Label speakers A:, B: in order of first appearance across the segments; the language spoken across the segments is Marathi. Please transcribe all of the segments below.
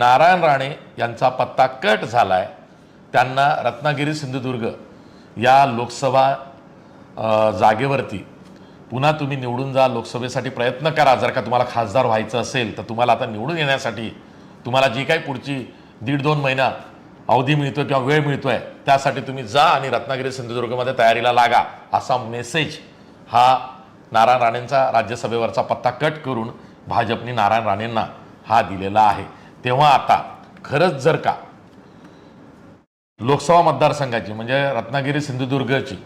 A: नारायण राणे यांचा पत्ता कट झाला आहे त्यांना रत्नागिरी सिंधुदुर्ग या लोकसभा जागेवरती पुन्हा तुम्ही निवडून जा लोकसभेसाठी प्रयत्न करा. जर का तुम्हाला खासदार व्हायचं असेल तर तुम्हाला आता निवडून येण्यासाठी तुम्हाला जी काही पुढची दीड दोन महिना अवधी मिळतोय किंवा वेळ मिळतोय त्यासाठी तुम्ही जा आणि रत्नागिरी सिंधुदुर्गमध्ये तयारीला लागा. असा मेसेज हा नारायण राणेंचा राज्यसभेवरचा पत्ता कट करून भाजपने नारायण राणेंना हा दिलेला आहे. तेव्हा आता खरंच जर का लोकसभा मतदारसंघाची म्हणजे रत्नागिरी सिंधुदुर्गची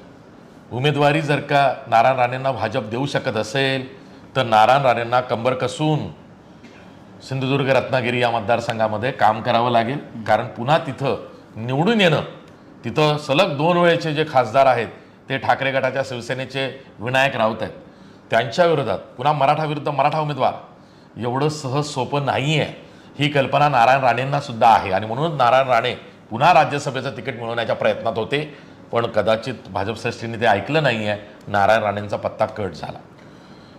A: उमेदवारी जर का नारायण राणेंना भाजप देऊ शकत असेल तर नारायण राणेंना कंबर कसून सिंधुदुर्ग रत्नागिरी या मतदारसंघामध्ये काम करावं लागेल. कारण पुन्हा तिथं निवडून येणं तिथं सलग दोन वेळेचे जे खासदार आहेत ते ठाकरे गटाच्या शिवसेनेचे विनायक राऊत आहेत. त्यांच्या विरोधात पुन्हा मराठा विरुद्ध मराठा उमेदवार एवढं सहज सोपं नाही आहे ही कल्पना नारायण राणेंना सुद्धा आहे. आणि म्हणूनच नारायण राणे पुन्हा राज्यसभेचं तिकीट मिळवण्याच्या प्रयत्नात होते. पण कदाचित भाजप श्रेष्ठींनी ते ऐकलं नाही आहे नारायण राणेंचा पत्ता कट झाला.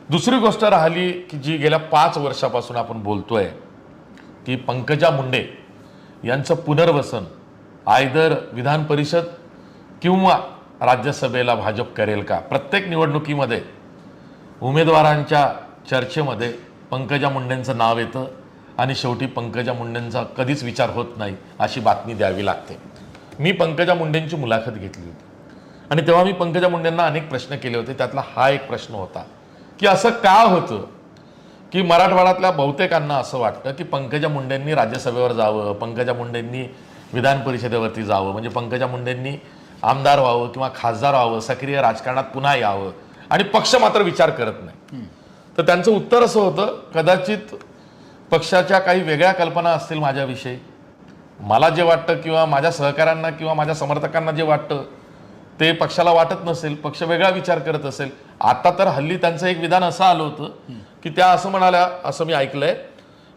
A: दुसरी गोष्ट राहिली की जी गेल्या पाच वर्षापासून आपण बोलतोय की पंकजा मुंडे यांचं पुनर्वसन आयदर विधान परिषद किंवा राज्यसभेला भाजप करेल का? प्रत्येक निवडणुकीमध्ये उमेदवारांच्या चर्चेमध्ये पंकजा मुंडेंचं नाव येतं. आणि शेवटी पंकजा मुंडेंचा कधीच विचार होत नाही अशी बातमी द्यावी लागते. मी पंकजा मुंडेंची मुलाखत घेतली होती. आणि तेव्हा मी पंकजा मुंडेंना अनेक प्रश्न केले होते. त्यातला हा एक प्रश्न होता की असं का होतं की मराठवाड्यातल्या बहुतेकांना असं वाटतं की पंकजा मुंडेंनी राज्यसभेवर जावं पंकजा मुंडेंनी विधान परिषदेवरती जावं म्हणजे पंकजा मुंडेंनी आमदार व्हावं किंवा खासदार व्हावं सक्रिय राजकारणात पुन्हा यावं आणि पक्ष मात्र विचार करत नाही. तर त्यांचं उत्तर असं होतं कदाचित पक्षाच्या काही वेगळ्या कल्पना असतील माझ्याविषयी. मला जे वाटतं किंवा माझ्या सहकाऱ्यांना किंवा माझ्या समर्थकांना जे वाटतं ते पक्षाला वाटत नसेल पक्ष वेगळा विचार करत असेल. आता तर हल्ली त्यांचं एक विधान असं आलं होतं की त्या असं म्हणाल्या असं मी ऐकलंय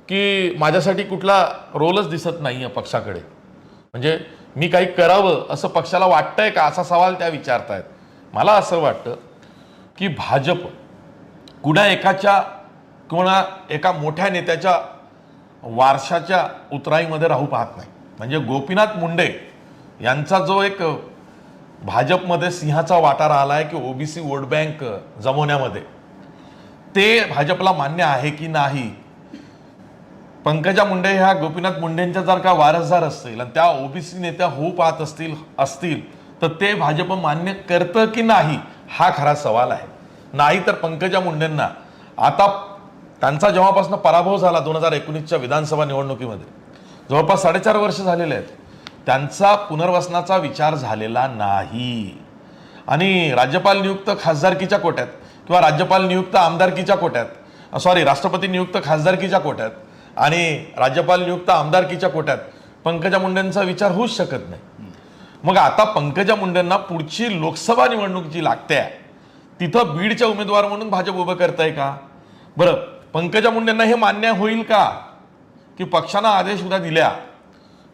A: की माझ्यासाठी कुठला रोलच दिसत नाही आहे पक्षाकडे. म्हणजे मी काही करावं असं पक्षाला वाटतंय का असा सवाल त्या विचारतायत. मला असं वाटतं की भाजप कुणा एकाच्या किंवा एका मोठ्या नेत्याच्या वारशाच्या उतराईमध्ये राहू पाहत नाही. म्हणजे गोपीनाथ मुंडे यांचा जो एक भाजपमध्ये सिंहाचा वाटा राहिला आहे की ओबीसी वोट बँक जमवण्यामध्ये ते भाजपला मान्य आहे की नाही? पंकजा मुंडे ह्या गोपीनाथ मुंडेंच्या जर का वारसदार असतील आणि त्या ओबीसी नेत्या होऊ पाहत असतील असतील तर ते भाजप मान्य करतं की नाही? हा खरा सवाल आहे. नाही तर पंकजा मुंडेंना आता त्यांचा जेव्हापासून पराभव झाला दोन हजार एकोणीसच्या विधानसभा निवडणुकीमध्ये जवळपास साडेचार वर्ष झालेले आहेत त्यांचा पुनर्वसनाचा विचार झालेला नाही. आणि राज्यपाल नियुक्त खासदारकीच्या कोट्यात किंवा राज्यपाल नियुक्त आमदारकीच्या कोट्यात सॉरी राष्ट्रपती नियुक्त खासदारकीच्या कोट्यात आणि राज्यपाल नियुक्त आमदारकीच्या कोट्यात पंकजा मुंडेंचा विचार होऊच शकत नाही. मग आता पंकजा मुंडेंना पुढची लोकसभा निवडणूक जी लागते तिथं बीडच्या उमेदवार म्हणून भाजप उभं करताय का? बरं पंकजा मुंडेंना हे मान्य होईल का? की पक्षानं आदेश उद्या दिल्या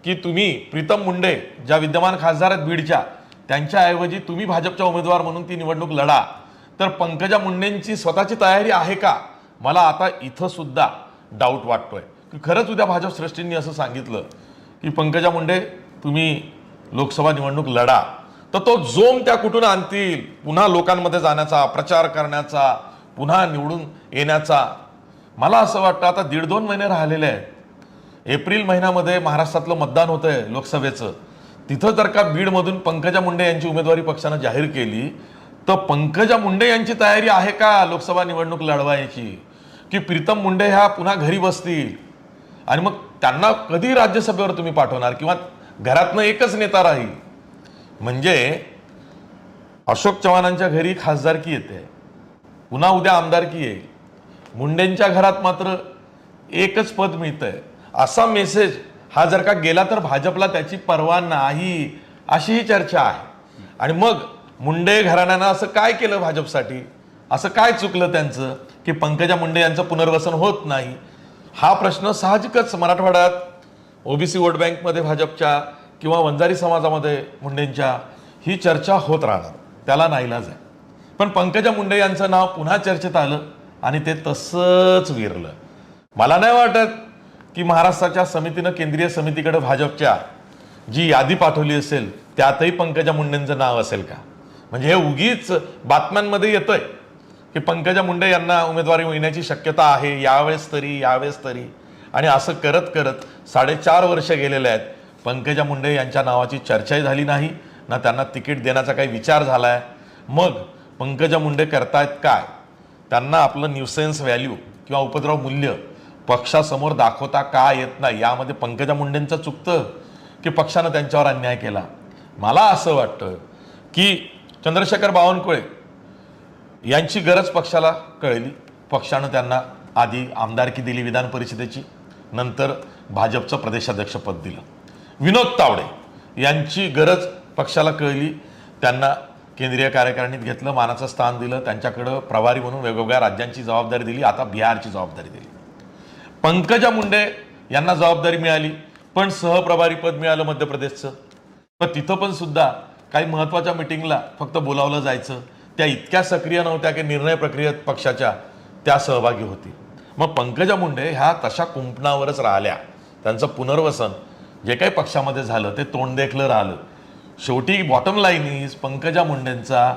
A: की तुम्ही प्रीतम मुंडे ज्या विद्यमान खासदार आहेत बीडच्या त्यांच्याऐवजी तुम्ही भाजपच्या उमेदवार म्हणून ती निवडणूक लढा. तर पंकजा मुंडेंची स्वतःची तयारी आहे का? मला आता इथं सुद्धा डाऊट वाटतोय. की खरंच उद्या भाजप श्रेष्ठींनी असं सांगितलं की पंकजा मुंडे तुम्ही लोकसभा निवडणूक लढा. तर तो जोम त्या कुठून आणतील? पुन्हा लोकांमध्ये जाण्याचा प्रचार करण्याचा पुन्हा निवडून येण्याचा मला असं वाटतं आता दीड दोन महिने राहिलेले आहेत. एप्रिल महिन्यामध्ये महाराष्ट्रातलं मतदान होतं आहे लोकसभेचं. तिथं जर का बीडमधून पंकजा मुंडे यांची उमेदवारी पक्षानं जाहीर केली तर पंकजा मुंडे यांची तयारी आहे का लोकसभा निवडणूक लढवायची? की प्रीतम मुंडे ह्या पुन्हा घरी बसतील? आणि मग त्यांना कधी राज्यसभेवर तुम्ही पाठवणार? किंवा घरातनं एकच नेता राहील? म्हणजे अशोक चव्हाणांच्या घरी खासदारकी येते. पुन्हा उद्या आमदारकी येईल. मुंडेंच्या घरात मात्र एकच पद मिळतंय. असा मेसेज हा जर का गेला तर भाजपला त्याची पर्वा नाही अशी ही चर्चा आहे. आणि मग मुंडे घराण्यानं असं काय केलं भाजपसाठी? असं काय चुकलं त्यांचं की पंकजा मुंडे यांचं पुनर्वसन होत नाही? हा प्रश्न साहजिकच मराठवाड्यात ओबीसी वोट बँकमध्ये भाजपच्या किंवा वंजारी समाजामध्ये मुंडेंच्या ही चर्चा होत राहणार. त्याला नाईलाज आहे. पण पंकजा मुंडे यांचं नाव पुन्हा चर्चेत आलं. आणि ते तसंच विरलं. मला नाही वाटत की महाराष्ट्राच्या समितीनं केंद्रीय समितीकडे भाजपच्या जी यादी पाठवली असेल त्यातही पंकजा मुंडेंचं नाव असेल का? म्हणजे हे उगीच बातम्यांमध्ये येतंय की पंकजा मुंडे यांना उमेदवारी मिळण्याची शक्यता आहे यावेळेस तरी यावेळेस तरी. आणि असं करत करत साडेचार वर्ष गेलेले आहेत पंकजा मुंडे यांच्या नावाची चर्चाही झाली नाही ना त्यांना तिकीट देण्याचा काही विचार झाला आहे मग पंकजा मुंडे करतायत काय? त्यांना आपलं न्यूसेन्स व्हॅल्यू किंवा उपद्रव मूल्य पक्षासमोर दाखवता का येत नाही यामध्ये पंकजा मुंडेंचं चुकतं की पक्षानं त्यांच्यावर अन्याय केला? मला असं वाटतं की चंद्रशेखर बावनकुळे यांची गरज पक्षाला कळली. पक्षानं त्यांना आधी आमदारकी दिली विधान परिषदेची नंतर भाजपचं प्रदेशाध्यक्षपद दिलं. विनोद तावडे यांची गरज पक्षाला कळली. त्यांना केंद्रीय कार्यकारिणीत घेतलं मानाचं स्थान दिलं त्यांच्याकडं प्रभारी म्हणून वेगवेगळ्या राज्यांची जबाबदारी दिली आता बिहारची जबाबदारी दिली. पंकजा मुंडे यांना जबाबदारी मिळाली पण सहप्रभारी पद मिळालं मध्य प्रदेशचं पण तिथं पण सुद्धा काही महत्त्वाच्या मिटिंगला फक्त बोलावलं जायचं. त्या इतक्या सक्रिय नव्हत्या की निर्णय प्रक्रियेत पक्षाच्या त्या सहभागी होती. मग पंकजा मुंडे ह्या तशा कुंपणावरच राहिल्या. त्यांचं पुनर्वसन जे काही पक्षामध्ये झालं ते तोंडदेखलं राहिलं. शेवटी बॉटम लाईन इज पंकजा मुंडेंचा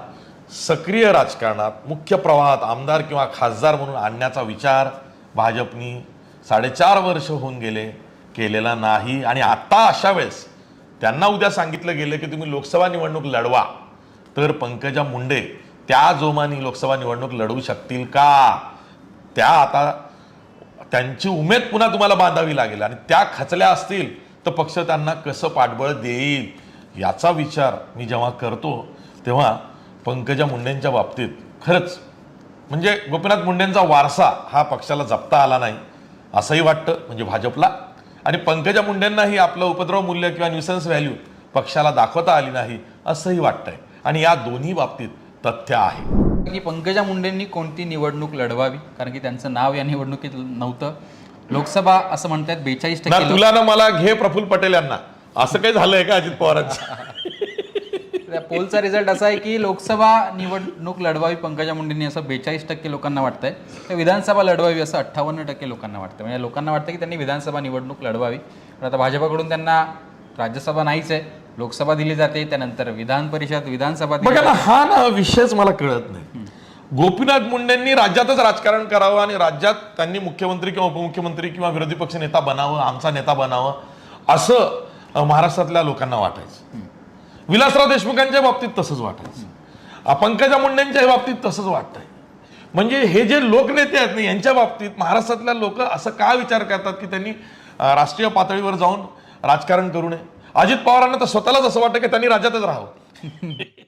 A: सक्रिय राजकारणात मुख्य प्रवाहात आमदार किंवा खासदार म्हणून आणण्याचा विचार भाजपनी साडेचार वर्ष होऊन गेले केलेला नाही. आणि आत्ता अशा वेळेस त्यांना उद्या सांगितलं गेलं की तुम्ही लोकसभा निवडणूक लढवा. तर पंकजा मुंडे त्या जोमानी लोकसभा निवडणूक लढवू शकतील का? त्या आता त्यांची उमेद पुन्हा तुम्हाला बांधावी लागेल आणि त्या खचल्या असतील तर पक्ष त्यांना कसं पाठबळ देईल? याचा विचार मी जेव्हा करतो तेव्हा पंकजा मुंडेंच्या बाबतीत खरंच म्हणजे गोपीनाथ मुंडेंचा वारसा हा पक्षाला जपता आला नाही असंही वाटतं म्हणजे भाजपला. आणि पंकजा मुंडेंनाही आपलं उपद्रव मूल्य किंवा न्यूसन्स व्हॅल्यू पक्षाला दाखवता आली नाही असंही वाटतंय. आणि या दोन्ही बाबतीत तथ्य आहे.
B: की पंकजा मुंडेंनी कोणती निवडणूक लढवावी? कारण की त्यांचं नाव या निवडणुकीत नव्हतं. लोकसभा असं म्हणतात बेचाळीस टक्के
A: तुला ना मला घे प्रफुल्ल पटेल यांना. असं काही झालंय का अजित पवारांचं?
B: पोलचा रिझल्ट असा आहे की लोकसभा निवडणूक लढवावी पंकजा मुंडेंनी असं बेचाळीस टक्के लोकांना वाटतंय. तर विधानसभा लढवावी असं अठ्ठावन्न टक्के लोकांना वाटतं म्हणजे लोकांना वाटतं की त्यांनी विधानसभा निवडणूक लढवावी. पण आता भाजपाकडून त्यांना राज्यसभा नाहीच आहे. लोकसभा दिली जाते. त्यानंतर विधान परिषद विधानसभा
A: बघा हा ना विषयच मला कळत नाही. गोपीनाथ मुंडेंनी राज्यातच राजकारण करावं आणि राज्यात त्यांनी मुख्यमंत्री किंवा उपमुख्यमंत्री किंवा विरोधी पक्ष नेता बनावं आमचा नेता बनावं असं महाराष्ट्रातल्या लोकांना वाटायचं. विलासराव देशमुखांच्या बाबतीत तसंच वाटायचं. पंकजा मुंडेंच्या बाबतीत तसंच वाटतंय. म्हणजे हे जे लोकनेते आहेत ना यांच्या बाबतीत महाराष्ट्रातल्या लोक असं का विचार करतात की त्यांनी राष्ट्रीय पातळीवर जाऊन राजकारण करू नये? अजित पवारांना तर स्वतःलाच असं वाटतं की त्यांनी राज्यातच राहावं.